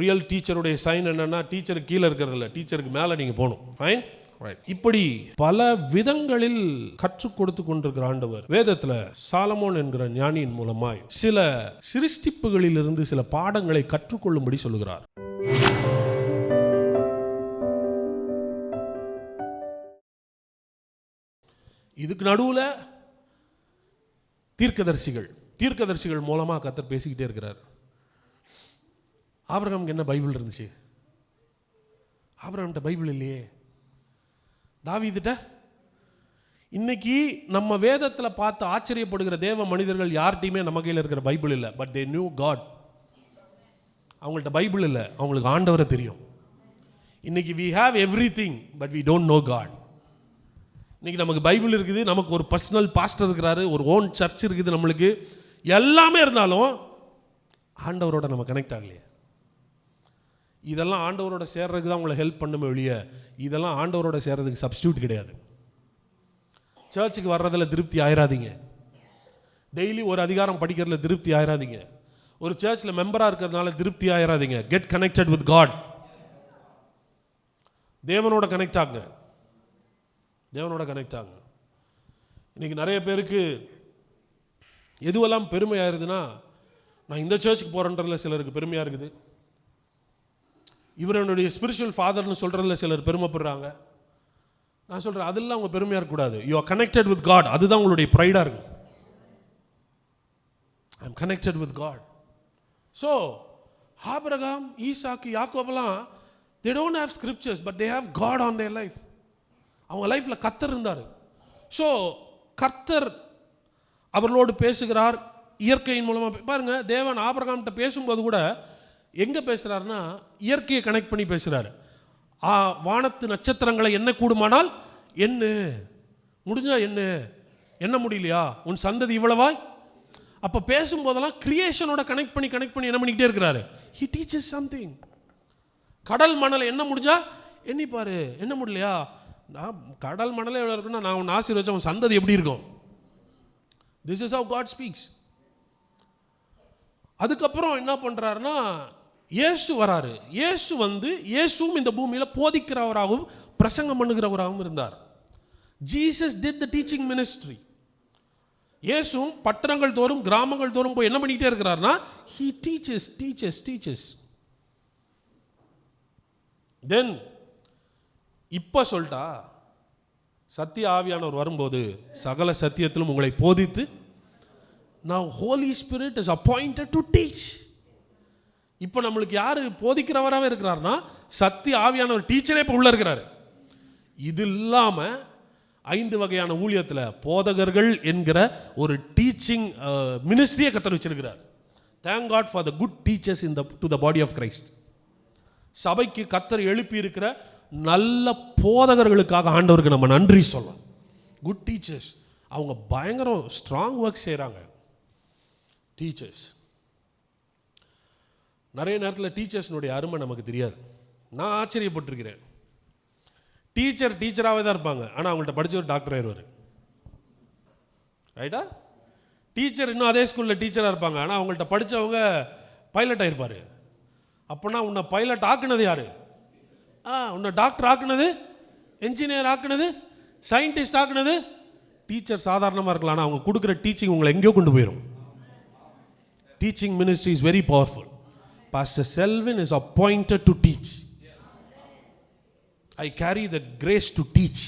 Real டீச்சருடைய sign என்னன்னா டீச்சருக்கு கீழே இருக்கிறது இல்லை டீச்சருக்கு மேலே நீங்கள் போகணும். ஃபைன் இப்படி பல விதங்களில் கற்றுக் கொடுத்து கொண்டிருக்கிற ஆண்டவர் வேதத்துல சாலமோன் என்கிற ஞானியின் மூலமாய் சில சிருஷ்டிப்புகளில் இருந்து சில பாடங்களை கற்றுக்கொள்ளும்படி சொல்லுகிறார். இதுக்கு நடுவுல தீர்க்கதரிசிகள். தீர்க்கதரிசிகள் மூலமா கத்தர் பேசிக்கிட்டே இருக்கிறார். ஆபிரகாமுக்கு என்ன பைபிள் இருந்துச்சு? ஆபிரகாம்கிட்ட பைபிள் இல்லையே. தாவீதுட்ட இன்னைக்கு நம்ம வேதத்தில் பார்த்து ஆச்சரியப்படுகிற தேவ மனிதர்கள் யார்கிட்டையுமே நம்ம கையில் இருக்கிற பைபிள் இல்லை. பட் தே நியூ காட் அவங்கள்ட்ட பைபிள் இல்லை. அவங்களுக்கு ஆண்டவரை தெரியும். இன்னைக்கு we have everything but we don't know God இன்னைக்கு நமக்கு பைபிள் இருக்குது. நமக்கு ஒரு பர்சனல் பாஸ்டர் இருக்கிறாரு. ஒரு ஓன் சர்ச் இருக்குது நம்மளுக்கு. எல்லாமே இருந்தாலும் ஆண்டவரோட நம்ம கனெக்ட் ஆகலையே. இதெல்லாம் ஆண்டவரோட சேர்றதுக்கு தான் உங்களை ஹெல்ப் பண்ணுமே வெளிய இதெல்லாம் ஆண்டவரோட சேர்றதுக்கு சப்ஸ்டியூட் கிடையாது. சர்ச்சுக்கு வர்றதில் திருப்தி ஆயிராதீங்க. டெய்லி ஒரு அதிகாரம் படிக்கிறதுல திருப்தி ஆயிராதீங்க. ஒரு சர்ச்சில் மெம்பராக இருக்கிறதுனால திருப்தி ஆயிராதீங்க. கெட் கனெக்டட் வித் காட் தேவனோட கனெக்ட் ஆகுங்க. தேவனோட கனெக்ட் ஆகுங்க. இன்னைக்கு நிறைய பேருக்கு எதுவெல்லாம் பெருமையாக இருக்குதுன்னா நான் இந்த சர்ச்சுக்கு போகிறேன்றதுல சிலருக்கு பெருமையாக இருக்குது. இவர் என்னுடைய ஸ்பிரிச்சுவல் ஃபாதர்னு சொல்கிறதுல சிலர் பெருமைப்படுறாங்க. நான் சொல்கிறேன் அதெல்லாம் அவங்க பெருமையாக இருக்கக்கூடாது. You are connected with God அதுதான் உங்களுடைய ப்ரைடாக இருக்கும். I am connected with God so Abraham Isaac யாக்கோபெல்லாம் they don't have scriptures but they have God on their life அவங்க லைஃப்பில் கர்த்தர் இருந்தார். ஸோ கர்த்தர் அவர்களோடு பேசுகிறார் இயற்கையின் மூலமாக பாருங்க தேவன் ஆபிரகாம்கிட்ட பேசும்போது கூட எங்கே பேசுகிறாருன்னா இயற்கையை கனெக்ட் பண்ணி பேசுகிறாரு ஆ வானத்து நட்சத்திரங்களை என்ன கூடுமானால் என்ன முடிஞ்சா என்ன என்ன முடியலையா? உன் சந்ததி இவ்வளவாய்? அப்போ பேசும்போதெல்லாம் கிரியேஷனோட கனெக்ட் பண்ணி கனெக்ட் பண்ணி என்ன பண்ணிக்கிட்டே இருக்கிறாரு? ஹி டீச்சஸ் சம்திங் கடல் மணலை என்ன முடிஞ்சா எண்ணிப்பார் என்ன முடியலையா? நான் கடல் மணலே எவ்வளோ இருக்குன்னா நான் உன் ஆசீர்வச்ச உன் சந்ததி எப்படி இருக்கும்? This is how God speaks அதுக்கப்புறம் என்ன பண்ணுறாருன்னா இயேசு வராரு. இயேசு வந்து இயேசுவும் இந்த பூமியில் போதிக்கிறவராகவும் பிரசங்கம் பண்ணுகிறவராகவும் இருந்தார். Jesus did the teaching ministry இயேசுவும் பட்டணங்கள் தோறும் கிராமங்கள் தோறும் போய் என்ன பண்ணிக்கிட்டே இருக்கிறாருன்னா he teaches teaches teaches then இப்போ சொல்லிட்டா சத்திய ஆவியானவர் வரும்போது சகல சத்தியத்திலும் உங்களை போதித்து நான் Holy Spirit is appointed to teach இப்போ நம்மளுக்கு யார் போதிக்கிறவராகவே இருக்கிறாருன்னா ஆவியான ஆவியானவர் டீச்சரே இப்போ உள்ளே இருக்கிறாரு. இது இல்லாமல் ஐந்து வகையான ஊழியத்தில் போதகர்கள் என்கிற ஒரு டீச்சிங் மினிஸ்ட்ரியை கத்தர் வச்சிருக்கிறார். Thank God for the good teachers in the to the body of Christ சபைக்கு கத்தர் எழுப்பி இருக்கிற நல்ல போதகர்களுக்காக ஆண்டவருக்கு நம்ம நன்றி சொல்லலாம் குட் டீச்சர்ஸ் அவங்க பயங்கரம் ஸ்ட்ராங் ஒர்க் செய்கிறாங்க டீச்சர்ஸ் நிறைய நேரத்தில் டீச்சர்ஸ்னுடைய அருமை நமக்கு தெரியாது. நான் ஆச்சரியப்பட்டிருக்கிறேன். டீச்சர் டீச்சராகவே தான் இருப்பாங்க. ஆனால் அவங்கள்ட்ட படிச்ச ஒரு டாக்டர் ஆயிடுவார். ரைட்டா டீச்சர் இன்னும் அதே ஸ்கூலில் டீச்சராக இருப்பாங்க. ஆனால் அவங்கள்ட்ட படித்தவங்க பைலட் ஆகிருப்பார் அப்போனா உன்னை பைலட் ஆக்குனது யார்? ஆ உன்னை டாக்டர் ஆக்குனது? என்ஜினியர் ஆக்குனது? சயின்டிஸ்ட் ஆக்குனது? டீச்சர் சாதாரணமாக இருக்கலாம். ஆனால் அவங்க கொடுக்குற டீச்சிங் உங்களை எங்கேயோ கொண்டு போயிடும் teaching ministry is very powerful pastor Selvin is appointed to teach I carry the grace to teach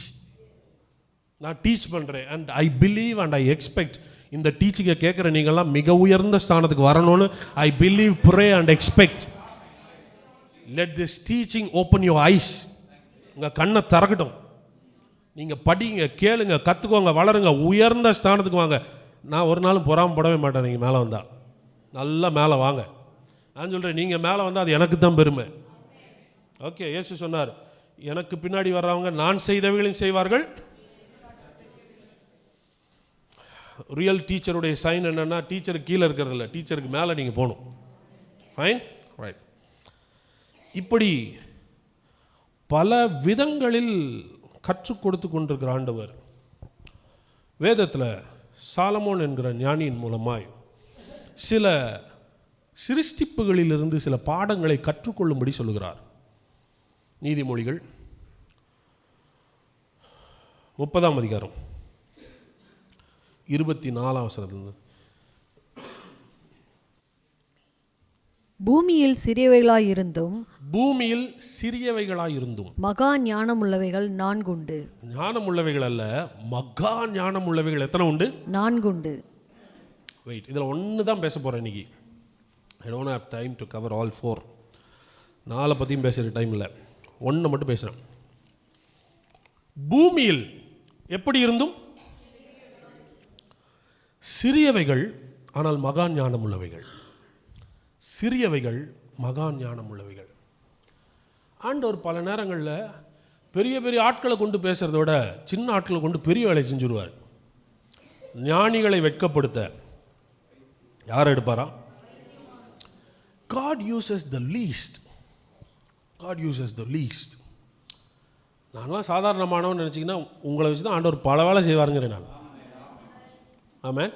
நான் டீச் பண்ணுறேன் and I believe and I expect இந்த டீச்சிங்கை கேட்குற நீங்கள்லாம் மிக உயர்ந்த ஸ்தானத்துக்கு வரணும்னு I believe pray and expect let this teaching open your eyes உங்கள் கண்ணை திறக்கட்டும். நீங்கள் படிங்க கேளுங்க கற்றுக்கோங்க வளருங்க. உயர்ந்த ஸ்தானத்துக்கு வாங்க. நான் ஒரு நாளும் பொறாமப்படவே மாட்டேன். நீங்கள் மேலே வந்தால் நல்லா மேலே வாங்க. நான் சொல்கிறேன் நீங்கள் மேலே வந்தால் அது எனக்கு தான் பெருமை. ஓகே இயேசு சொன்னார் எனக்கு பின்னாடி வர்றவங்க நான் செய்தவைகளையும் செய்வார்கள். ரியல் டீச்சருடைய சைன் என்னன்னா டீச்சருக்கு கீழே இருக்கிறது இல்லை டீச்சருக்கு மேலே நீங்கள் போகணும். ஃபைன் ரைட் இப்படி பல விதங்களில் கற்றுக் கொடுத்து கொண்டிருக்கிற ஆண்டவர் வேதத்தில் சாலமோன் என்கிற ஞானியின் மூலமாய் சில சிருஷ்டிப்புகளிலிருந்து சில பாடங்களை கற்றுக்கொள்ளும்படி சொல்லுகிறார். நீதிமொழிகள் முப்பதாம் அதிகாரம். இருபத்தி நாலாம் வசனத்திலிருந்து. பூமியில் சிறியவைகளாயிருந்தும் பூமியில் சிறியவைகளாயிருந்தும். மகா ஞானமுள்ளவைகள் நான்குண்டு. ஞானம் உள்ளவைகள் அல்ல மகா ஞானம் உள்ளவைகள் எத்தனை உண்டு? நான்குண்டு. வெயிட் இதில் ஒன்று தான் பேச போகிறேன் இன்னைக்கு. I don't have time to cover all four நாளை பற்றியும் பேசுகிற டைம் இல்லை. ஒன்றை மட்டும் பேசுகிறேன் பூமியில் எப்படி இருந்தும்? சிறியவைகள் ஆனால் மகா ஞானம் உள்ளவைகள். சிறியவைகள் மகா ஞானம் உள்ளவைகள். ஆண்டவர் பல நேரங்களில் பெரிய பெரிய ஆட்களை கொண்டு பேசுகிறத விட சின்ன ஆட்களை கொண்டு பெரிய வேலை செஞ்சுருவார். ஞானிகளை வெட்கப்படுத்த. யார் எடுப்பாரா? God uses the least God uses the least நான்லாம் சாதாரணமானவன் நினச்சிங்கன்னா உங்களை வச்சு தான் ஆண்டவர் பல வேலை செய்வாருங்கிறேன் நான். ஆமாம்